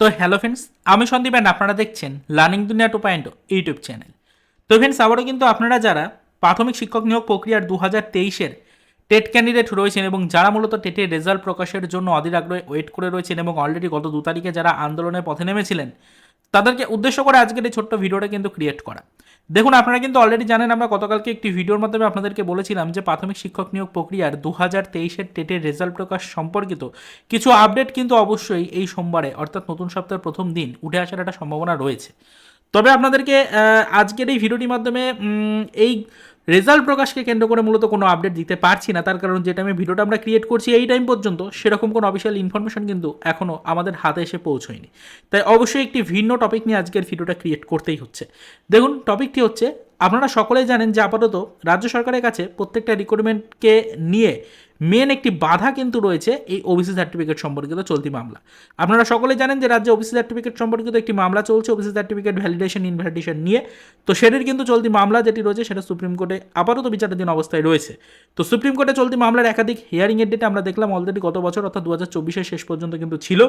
তো hello friends আমি Sandeep and আপনারা দেখছেন learning Duniya two point YouTube channel তো ফ্রেন্ডস আবারও কিন্তু আপনারা যারা প্রাথমিক শিক্ষক নিয়োগ প্রক্রিয়ার দু হাজার তেইশের টেট ক্যান্ডিডেট রয়েছেন এবং যারা মূলত টেটের রেজাল্ট প্রকাশের জন্য অধীর আগ্রহে ওয়েট করে রয়েছেন এবং অলরেডি গত দু তারিখে যারা আন্দোলনের পথে নেমেছিলেন, তাদেরকে উদ্দেশ্য করে আজকের এই ছোট্ট ভিডিওটা কিন্তু ক্রিয়েট করা। দেখুন, আপনারা কিন্তু অলরেডি জানেন, আমরা গতকালকে একটি ভিডিওর মাধ্যমে আপনাদেরকে বলেছিলাম যে প্রাথমিক শিক্ষক নিয়োগ প্রক্রিয়ার দু হাজার তেইশের টেটের রেজাল্ট প্রকাশ সম্পর্কিত কিছু আপডেট কিন্তু অবশ্যই এই সোমবারে, অর্থাৎ নতুন সপ্তাহের প্রথম দিন, উঠে আসার একটা সম্ভাবনা রয়েছে। তবে আপনাদেরকে আজকের এই ভিডিওটির মাধ্যমে এই রেজাল্ট প্রকাশকে কেন্দ্র করে মূলত কোনো আপডেট দিতে পারছি না। তার কারণ যে টাইমে ভিডিওটা আমরা ক্রিয়েট করছি এই টাইম পর্যন্ত সেরকম কোনো অফিসিয়াল ইনফরমেশন কিন্তু এখনও আমাদের হাতে এসে পৌঁছয়নি। তাই অবশ্যই একটি ভিন্ন টপিক নিয়ে আজকের ভিডিওটা ক্রিয়েট করতেই হচ্ছে। দেখুন টপিকটি হচ্ছে, আপনারা সকলেই জানেন যে আপাতত রাজ্য সরকারের কাছে প্রত্যেকটা রিক্রুটমেন্টকে নিয়ে মেন একটি বাধা কিন্তু রয়েছে এই ওবিসি সার্টিফিকেট সম্পর্কিত চলতি মামলা। আপনারা সকলে জানেন যে রাজ্যে ওবিসি সার্টিফিকেট সম্পর্কিত একটি মামলা চলছে ওবিসি সার্টিফিকেট ভ্যালিডেশন ইনভ্যালিডেশন নিয়ে। তো সেটির কিন্তু চলতি মামলা যেটি রয়েছে সেটা সুপ্রিম কোর্টে আপাতত বিচারাধীন অবস্থায় রয়েছে। তো সুপ্রিম কোর্টে চলতি মামলার একাধিক হিয়ারিংয়ের ডেটে আমরা দেখলাম অলরেডি গত বছর, অর্থাৎ দু হাজার চব্বিশের শেষ পর্যন্ত কিন্তু ছিল।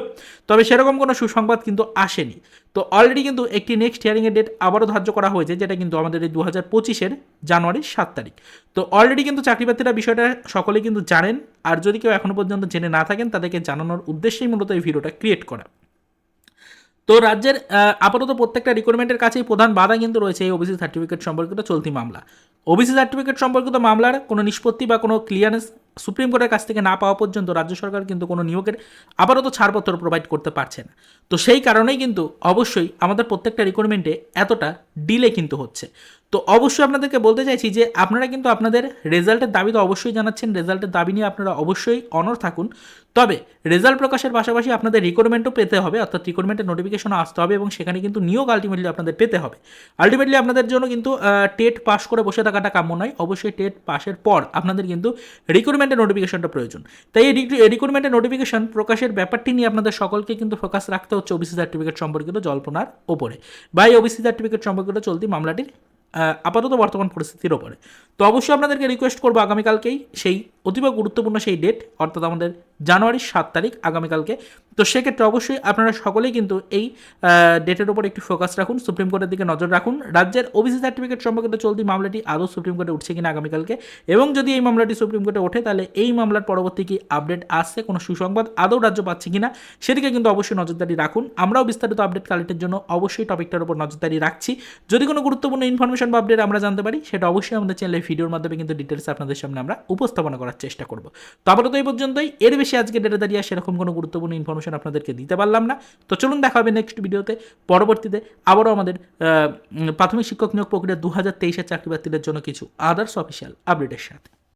তবে সেরকম কোনো সুসংবাদ কিন্তু আসেনি। তো অলরেডি কিন্তু একটি নেক্সট হিয়ারিংয়ের ডেট আবারও ধার্য করা হয়েছে, যেটা কিন্তু আমাদের এই দু হাজার পঁচিশের জানুয়ারির সাত তারিখ। তো অলরেডি কিন্তু চাকরিপ্রার্থীরা বিষয়টা সকলেই কিন্তু জানেন। আর যদি কেউ এখনও পর্যন্ত জেনে না থাকেন, তাদেরকে জানানোর উদ্দেশ্যেই মূলত এই ভিডিওটা ক্রিয়েট করা। তো রাজ্যের আপাতত প্রত্যেকটা রিকোয়ারমেন্টের কাছেই প্রধান বাধা কিন্তু রয়েছে এই ওবিসি সার্টিফিকেট সম্পর্কিত চলতি মামলা। ওবিসি সার্টিফিকেট সম্পর্কিত মামলার কোনো নিষ্পত্তি বা কোনো ক্লিয়ারেন্স সুপ্রিম কোর্টের কাছ থেকে না পাওয়া পর্যন্ত রাজ্য সরকার কিন্তু কোনো নিয়োগের আপাতত ছাড়পত্র প্রোভাইড করতে পারছে না। তো সেই কারণেই কিন্তু অবশ্যই আমাদের প্রত্যেকটা রিক্রুটমেন্টে এতটা ডিলে কিন্তু হচ্ছে। তো অবশ্যই আপনাদেরকে বলতে চাইছি যে আপনারা কিন্তু আপনাদের রেজাল্টের দাবি তো অবশ্যই জানাচ্ছেন রেজাল্টের দাবি নিয়ে আপনারা অবশ্যই অনর থাকুন। তবে রেজাল্ট প্রকাশের পাশাপাশি আপনাদের রিক্রুটমেন্টও পেতে হবে, অর্থাৎ রিক্রুটমেন্টের নোটিফিকেশনও আসতে হবে এবং সেখানে কিন্তু নিয়োগ আলটিমেটলি আপনাদের পেতে হবে। আলটিমেটলি আপনাদের জন্য কিন্তু টেট পাস করে বসে থাকাটা কাম্য নয়। অবশ্যই টেট পাসের পর আপনাদের কিন্তু রিক্রুটমেন্টের নোটিফিকেশনটা প্রয়োজন। তাই এই রিক্রুটমেন্টের নোটিফিকেশন প্রকাশের ব্যাপারটি নিয়ে আপনাদের সকলকে কিন্তু ফোকাস রাখতে হচ্ছে ওবিসি সার্টিফিকেট সম্পর্কিত জল্পনার ওপরে। বা এই ওবিসি সার্টিফিকেট সম্পর্কিত চলতি মামলাটির আপাতত বর্তমান পরিস্থিতির ওপরে। তো অবশ্যই আপনাদেরকে রিকোয়েস্ট করব আগামীকালকেই সেই অতীব গুরুত্বপূর্ণ সেই ডেট অর্থাৎ আমাদের জানুয়ারির সাত তারিখ, আগামীকালকে তো সেক্ষেত্রে অবশ্যই আপনারা সকলেই কিন্তু এই ডেটের ওপর একটু ফোকাস রাখুন সুপ্রিম কোর্টের দিকে নজর রাখুন। রাজ্যের ওবিসি সার্টিফিকেট সম্পর্কিত চলতি মামলাটি আদৌ সুপ্রিম কোর্টে উঠছে কিনা আগামীকালকে? এবং যদি এই মামলাটি সুপ্রিম কোর্টে ওঠে, তাহলে এই মামলার পরবর্তী কি আপডেট আসছে, কোনো সুসংবাদ আদৌ রাজ্য পাচ্ছে কিনা, সেদিকে কিন্তু অবশ্যই নজরদারি রাখুন। আমরাও বিস্তারিত আপডেট কালেক্টের জন্য অবশ্যই টপিকটার উপর নজরদারি রাখছি। যদি কোনো গুরুত্বপূর্ণ ইনফরমেশন বা আপডেট আমরা জানতে পারি, সেটা অবশ্যই আমাদের চ্যানেলের ভিডিওর মাধ্যমে কিন্তু ডিটেলস আপনাদের সামনে আমরা উপস্থাপনা করার চেষ্টা করব। তো আপাতত এই পর্যন্তই। এর বেশি আজকে ডেটে দাঁড়িয়ে সেরকম কোনো গুরুত্বপূর্ণ ইনফরমেশন আপনাদেরকে দিতে পারলাম না। তো চলুন দেখা হবে নেক্সট ভিডিওতে পরবর্তীতে আবারও আমাদের প্রাথমিক শিক্ষক নিয়োগ প্রক্রিয়া দু হাজার তেইশের চাকরি বাতিলের জন্য কিছু আদার্স অফিসিয়াল আপডেটের সাথে।